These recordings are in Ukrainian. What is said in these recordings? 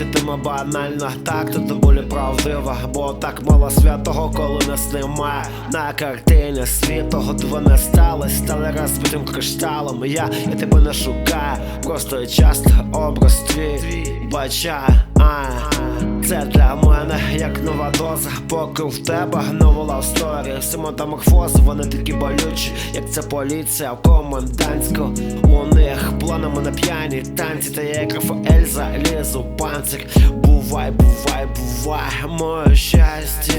світимо банально, так тут доволі правдиво, бо так мало святого, коли нас немає. На картині світого два не сталося, стали розбитим кришталом. Я, я тебе не шукаю, просто часто образ твій бачаю. А, це для мене як нова доза, поки в тебе нова лавсторія Всі метаморфози, вони такі болючі, як ця поліція в комендантську У на п'яні танці, та як Рафаель залізу в панцир Бувай, бувай, бувай, моє щастя.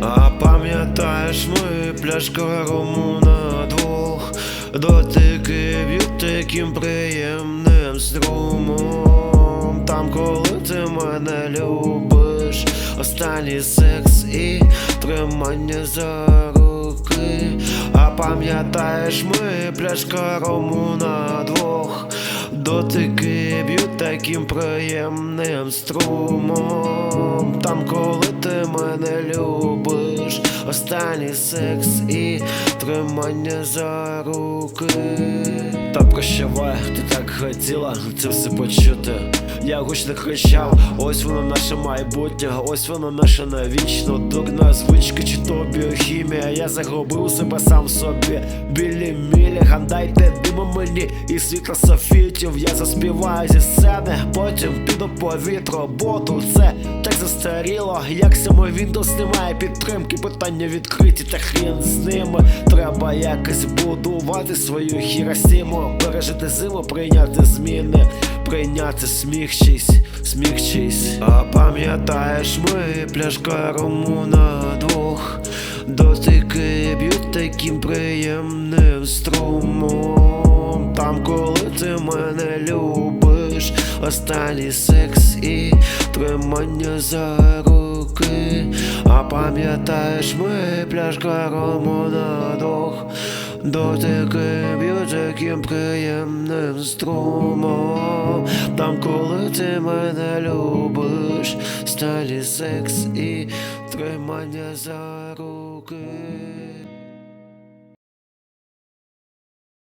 А пам'ятаєш ми пляшка рому на двох. Дотики б'ють таким приємним струмом. Там, коли ти мене любиш, останній секс і тримання за руки. А пам'ятаєш, ми пляшка рому на двох Дотики б'ють таким приємним струмом Там, коли ти мене любиш, останній секс і тримання за руки. Та прощавай, ти так хотіла це все почути. Я гучно кричав, ось воно наше майбутнє, ось воно наше навічно дурна звичка, чи то. Я загубив себе сам собі. Білі мілі, гандайте димо мені і світло софітів. Я заспіваю зі сцени, потім піду по вітру, бо тут це так застаріло. Як саме Windows немає підтримки, питання відкриті, та хрін з ними. Треба якось будувати свою хіросіму, пережити зиму, прийняти зміни, прийняти смігчись, смігчись. А пам'ятаєш, ми пляшка рому на двох дотики б'ють таким приємним струмом. Там, коли ти мене любиш, останній секс і тримання за руки. А пам'ятаєш, ми пляшка рому на двох Дотики б'ють таким приємним струмом. Там, коли ти мене любиш, сталі секс і тримання за руки